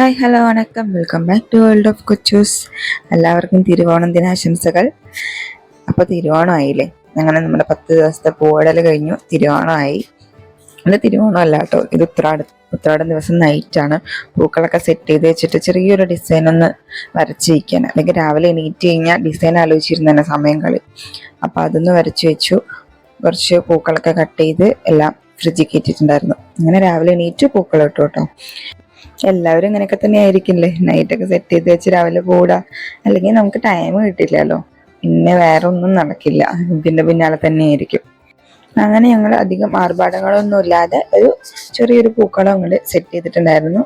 Hi hello വണക്കം. Welcome back to world of Kochus. എല്ലാവർക്കും തിരുവോണം ദിനാശംസകൾ. അപ്പോൾ തിരുവോണമായില്ലേ? അങ്ങനെ നമ്മുടെ പത്ത് ദിവസത്തെ പൂവടൽ കഴിഞ്ഞു. തിരുവോണമായി. അല്ല തിരുവോണം അല്ല കേട്ടോ. ഇത് ഉത്രാട ഉത്രാടം ദിവസം നൈറ്റാണ്. പൂക്കളൊക്കെ സെറ്റ് ചെയ്ത് വെച്ചിട്ട് ചെറിയൊരു ഡിസൈൻ ഒന്ന് വരച്ചിരിക്കാൻ അല്ലെങ്കിൽ രാവിലെ എണീറ്റ് കഴിഞ്ഞാൽ ഡിസൈൻ ആലോചിച്ചിരുന്ന തന്നെ സമയം കളി. അപ്പോൾ അതൊന്ന് വരച്ചു വെച്ചു. കുറച്ച് പൂക്കളൊക്കെ കട്ട് ചെയ്ത് എല്ലാം ഫ്രിഡ്ജിൽ കയറ്റിയിട്ടുണ്ടായിരുന്നു. അങ്ങനെ രാവിലെ എണീറ്റ് പൂക്കൾ ഇട്ടു കേട്ടോ. എല്ലാവരും ഇങ്ങനെയൊക്കെ തന്നെ ആയിരിക്കില്ലേ? നൈറ്റൊക്കെ സെറ്റ് ചെയ്ത് വെച്ച് രാവിലെ കൂടാ അല്ലെങ്കിൽ നമുക്ക് ടൈം കിട്ടില്ലല്ലോ പിന്നെ വേറെ ഒന്നും നടക്കില്ല. ഇതിന്റെ പിന്നാലെ തന്നെ ആയിരിക്കും. അങ്ങനെ ഞങ്ങൾ അധികം ആർഭാടങ്ങളൊന്നും ഇല്ലാതെ ഒരു ചെറിയൊരു പൂക്കളം അങ്ങോട്ട് സെറ്റ് ചെയ്തിട്ടുണ്ടായിരുന്നു.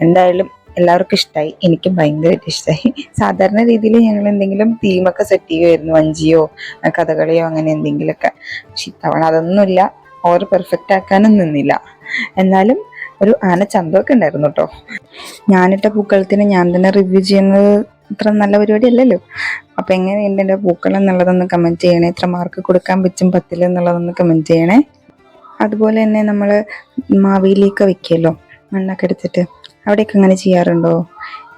എന്തായാലും എല്ലാവർക്കും ഇഷ്ടമായി എനിക്കും ഭയങ്കരമായിട്ട് ഇഷ്ടമായി സാധാരണ രീതിയിൽ ഞങ്ങൾ എന്തെങ്കിലും തീമൊക്കെ സെറ്റ് ചെയ്യുമായിരുന്നു വഞ്ചിയോ കഥകളിയോ അങ്ങനെ എന്തെങ്കിലുമൊക്കെ. പക്ഷെ ഇത്തവണ അതൊന്നുമില്ല. ഓർ പെർഫെക്റ്റ് ആക്കാനും നിന്നില്ല. എന്നാലും ഒരു ആന ചന്തമൊക്കെ ഉണ്ടായിരുന്നു കേട്ടോ ഞാനിട്ട പൂക്കളത്തിന് ഞാൻ തന്നെ റിവ്യൂ ചെയ്യുന്നത് ഇത്ര നല്ല പരിപാടി അല്ലല്ലോ. അപ്പൊ എങ്ങനെയുണ്ട് എന്റെ പൂക്കൾ എന്നുള്ളതൊന്ന് കമന്റ് ചെയ്യണേ? എത്ര മാർക്ക് കൊടുക്കാൻ പറ്റും പത്തിൽ എന്നുള്ളതൊന്ന് കമന്റ് ചെയ്യണേ? അതുപോലെ തന്നെ നമ്മൾ മാവേലിയൊക്കെ വെക്കുമല്ലോ മണ്ണൊക്കെ എടുത്തിട്ട്. അവിടെയൊക്കെ അങ്ങനെ ചെയ്യാറുണ്ടോ?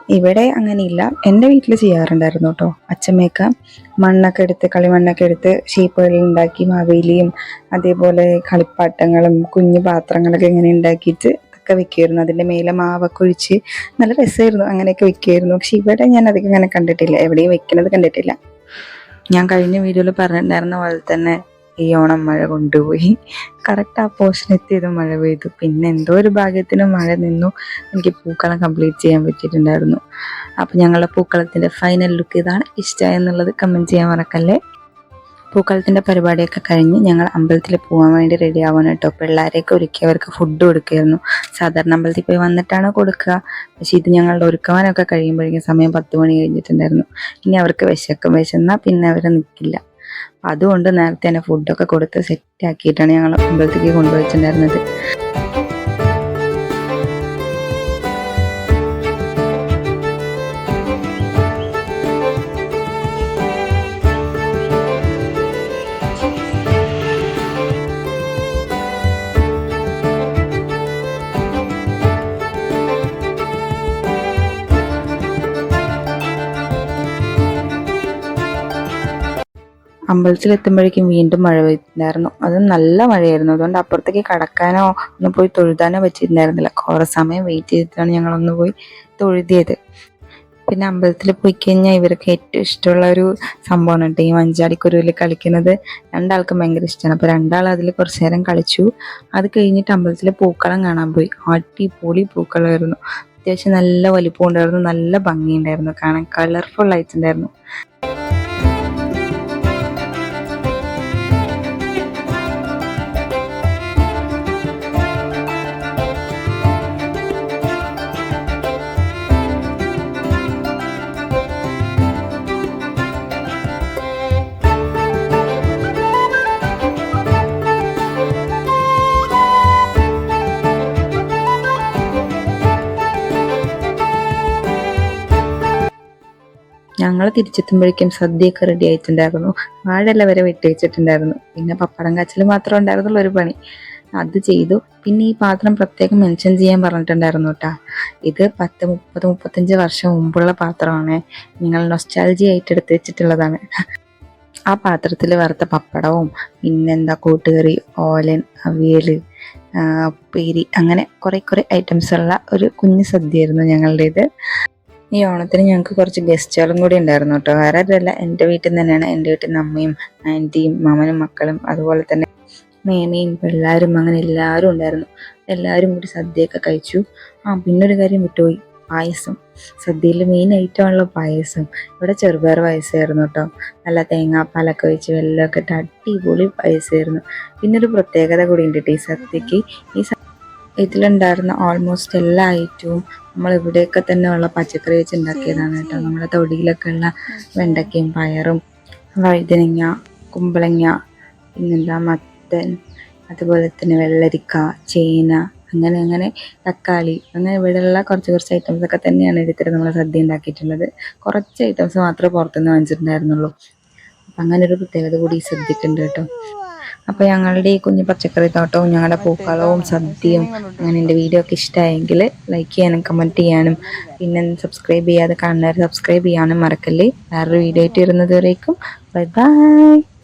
ഇവിടെ അങ്ങനെയില്ല. എന്റെ വീട്ടിൽ ചെയ്യാറുണ്ടായിരുന്നു കേട്ടോ അച്ഛമ്മയൊക്കെ മണ്ണൊക്കെ എടുത്ത് കളിമണ്ണൊക്കെ എടുത്ത് ഷേപ്പുകൾ ഉണ്ടാക്കി മാവേലിയും അതേപോലെ കളിപ്പാട്ടങ്ങളും കുഞ്ഞു പാത്രങ്ങളൊക്കെ ഇങ്ങനെ ഉണ്ടാക്കിയിട്ട് ഒക്കെ വെക്കുമായിരുന്നു അതിന്റെ മേലെ മാവൊക്കെ ഒഴിച്ച് നല്ല രസമായിരുന്നു അങ്ങനെയൊക്കെ വെക്കുമായിരുന്നു പക്ഷെ ഇവിടെ ഞാൻ അധികം അങ്ങനെ കണ്ടിട്ടില്ല. എവിടെയും വെക്കുന്നത് കണ്ടിട്ടില്ല. ഞാൻ കഴിഞ്ഞ വീഡിയോയിൽ പറഞ്ഞിട്ടുണ്ടായിരുന്ന പോലെ തന്നെ ഈ ഓണം മഴ കൊണ്ടുപോയി. കറക്റ്റ് ആ പോർഷൻ എത്തിയത് മഴ പെയ്തു. പിന്നെ എന്തോ ഒരു ഭാഗ്യത്തിന് മഴ നിന്നു. എനിക്ക് പൂക്കളം കംപ്ലീറ്റ് ചെയ്യാൻ പറ്റിയിട്ടുണ്ടായിരുന്നു. അപ്പം ഞങ്ങളുടെ പൂക്കളത്തിന്റെ ഫൈനൽ ലുക്ക് ഇതാണ് ഇഷ്ടമായെന്നുള്ളത് കമന്റ് ചെയ്യാൻ മറക്കല്ലേ? പൂക്കളത്തിന്റെ പരിപാടിയൊക്കെ കഴിഞ്ഞ് ഞങ്ങൾ അമ്പലത്തിൽ പോകാൻ വേണ്ടി റെഡി ആവാൻ കേട്ടോ. പിള്ളേരെയൊക്കെ ഒരുക്കി അവർക്ക് ഫുഡ് കൊടുക്കുകയായിരുന്നു. സാധാരണ അമ്പലത്തിൽ പോയി വന്നിട്ടാണ് കൊടുക്കുക. പക്ഷേ ഇത് ഞങ്ങളുടെ ഒരുക്കുവാനൊക്കെ കഴിയുമ്പോഴേക്കും സമയം പത്ത് മണി കഴിഞ്ഞിട്ടുണ്ടായിരുന്നു. ഇനി അവർക്ക് വിശക്കും. വിശന്നാൽ പിന്നെ അവർ നിൽക്കില്ല അതുകൊണ്ട് നേരത്തെ തന്നെ ഫുഡൊക്കെ കൊടുത്ത് സെറ്റ് ആക്കിയിട്ടാണ് ഞങ്ങൾ അമ്പലത്തിലേക്ക് കൊണ്ടുവച്ചിട്ടുണ്ടായിരുന്നത്. അമ്പലത്തിൽ എത്തുമ്പോഴേക്കും വീണ്ടും മഴ പെയ്തിട്ടുണ്ടായിരുന്നു. അത് നല്ല മഴയായിരുന്നു. അതുകൊണ്ട് അപ്പുറത്തേക്ക് കടക്കാനോ ഒന്ന് പോയി തൊഴുതാനോ പറ്റിയിട്ടുണ്ടായിരുന്നില്ല. കുറേ സമയം വെയിറ്റ് ചെയ്തിട്ടാണ് ഞങ്ങളൊന്ന് പോയി തൊഴുതിയത്. പിന്നെ അമ്പലത്തിൽ പോയി കഴിഞ്ഞാൽ ഇവർക്ക് ഏറ്റവും ഇഷ്ടമുള്ള ഒരു സംഭവമാണ് കേട്ടോ ഈ മഞ്ചാടിക്കുരുവിൽ കളിക്കുന്നത്. രണ്ടാൾക്കും ഭയങ്കര ഇഷ്ടമാണ്. അപ്പോൾ രണ്ടാൾ അതിൽ കുറച്ച് നേരം കളിച്ചു. അത് കഴിഞ്ഞിട്ട് അമ്പലത്തിലെ പൂക്കളം കാണാൻ പോയി. അടിപൊളി പൂക്കളമായിരുന്നു അത്യാവശ്യം നല്ല വലിപ്പം ഉണ്ടായിരുന്നു നല്ല ഭംഗിയുണ്ടായിരുന്നു. കാണാൻ കളർഫുൾ ആയിട്ടുണ്ടായിരുന്നു ഞങ്ങൾ തിരിച്ചെത്തുമ്പോഴേക്കും സദ്യയൊക്കെ റെഡി ആയിട്ടുണ്ടായിരുന്നു. വാഴയില വരെ വെട്ടി വെച്ചിട്ടുണ്ടായിരുന്നു പിന്നെ പപ്പടം കാച്ചിൽ മാത്രമേ ഉണ്ടായിരുന്നുള്ളൂ ഒരു പണി. അത് ചെയ്തു. പിന്നെ ഈ പാത്രം പ്രത്യേകം മെൻഷൻ ചെയ്യാൻ പറഞ്ഞിട്ടുണ്ടായിരുന്നു കേട്ടാ ഇത് പത്ത് മുപ്പത് മുപ്പത്തഞ്ച് വർഷം മുമ്പുള്ള പാത്രമാണ്. നിങ്ങൾ നൊസ്റ്റാലജി ആയിട്ട് എടുത്ത് വെച്ചിട്ടുള്ളതാണ്. ആ പാത്രത്തിൽ വറുത്ത പപ്പടവും പിന്നെന്താ കൂട്ടുകറി ഓലൻ അവിയൽ ഉപ്പേരി അങ്ങനെ കുറേ കുറേ ഐറ്റംസ് ഉള്ള ഒരു കുഞ്ഞു സദ്യയായിരുന്നു ഞങ്ങളുടേത്. ഈ ഓണത്തിന് ഞങ്ങൾക്ക് കുറച്ച് ഗസ്റ്റുകളും കൂടി ഉണ്ടായിരുന്നു കേട്ടോ. വേറെ ആരുമല്ല. എന്റെ വീട്ടിൽ നിന്ന് തന്നെയാണ് എന്റെ വീട്ടിൽ നിന്ന് അമ്മയും ആന്റിയും മാമനും മക്കളും അതുപോലെ തന്നെ മേമയും പിള്ളേരും അങ്ങനെ എല്ലാവരും ഉണ്ടായിരുന്നു. എല്ലാവരും കൂടി സദ്യയൊക്കെ കഴിച്ചു. ആ പിന്നൊരു കാര്യം വിട്ടുപോയി. പായസം. സദ്യയിൽ മെയിൻ ഐറ്റമാണല്ലോ പായസം. ഇവിടെ ചെറുപയർ പായസമായിരുന്നു കേട്ടോ. നല്ല തേങ്ങാപ്പാലൊക്കെ വെച്ച് വെള്ളമൊക്കെ ഇട്ട് അടിപൊളി പായസമായിരുന്നു. പിന്നെ ഒരു പ്രത്യേകത കൂടി ഉണ്ട് ഈ സദ്യക്ക്. ഈ ഇതിലുണ്ടായിരുന്ന ഓൾമോസ്റ്റ് എല്ലാ ഐറ്റവും നമ്മൾ ഇവിടെയൊക്കെ തന്നെ ഉള്ള പച്ചക്കറി വെച്ച് ഉണ്ടാക്കിയതാണ് കേട്ടോ. നമ്മുടെ തൊടിയിലൊക്കെ ഉള്ള വെണ്ടയ്ക്കയും പയറും വഴുതനങ്ങ കുമ്പളങ്ങ പിന്നെന്താ മത്തൻ അതുപോലെ തന്നെ വെള്ളരിക്ക ചേന അങ്ങനെ അങ്ങനെ തക്കാളി അങ്ങനെ ഇവിടെയുള്ള കുറച്ച് കുറച്ച് ഐറ്റംസ് ഒക്കെ തന്നെയാണ് എടുത്തിട്ട് നമ്മൾ സദ്യ ഉണ്ടാക്കിയിട്ടുള്ളത്. കുറച്ച് ഐറ്റംസ് മാത്രമേ പുറത്തുനിന്ന് വാങ്ങിച്ചിട്ടുണ്ടായിരുന്നുള്ളൂ. അപ്പം അങ്ങനെ ഒരു പ്രത്യേകത കൂടി ഈ സദ്യക്കുണ്ട് കേട്ടോ. അപ്പോൾ ഞങ്ങളുടെ ഈ കുഞ്ഞു പച്ചക്കറി തോട്ടവും ഞങ്ങളുടെ പൂക്കളവും സദ്യയും അങ്ങനെ എന്റെ വീഡിയോ ഒക്കെ ഇഷ്ടമായെങ്കിൽ ലൈക്ക് ചെയ്യാനും കമന്റ് ചെയ്യാനും പിന്നെ സബ്സ്ക്രൈബ് ചെയ്യാതെ കാണുന്നവർ സബ്സ്ക്രൈബ് ചെയ്യാനും മറക്കല്ലേ. വേറൊരു വീഡിയോ ആയിട്ട് വരുന്നത് വരേക്കും. Bye bye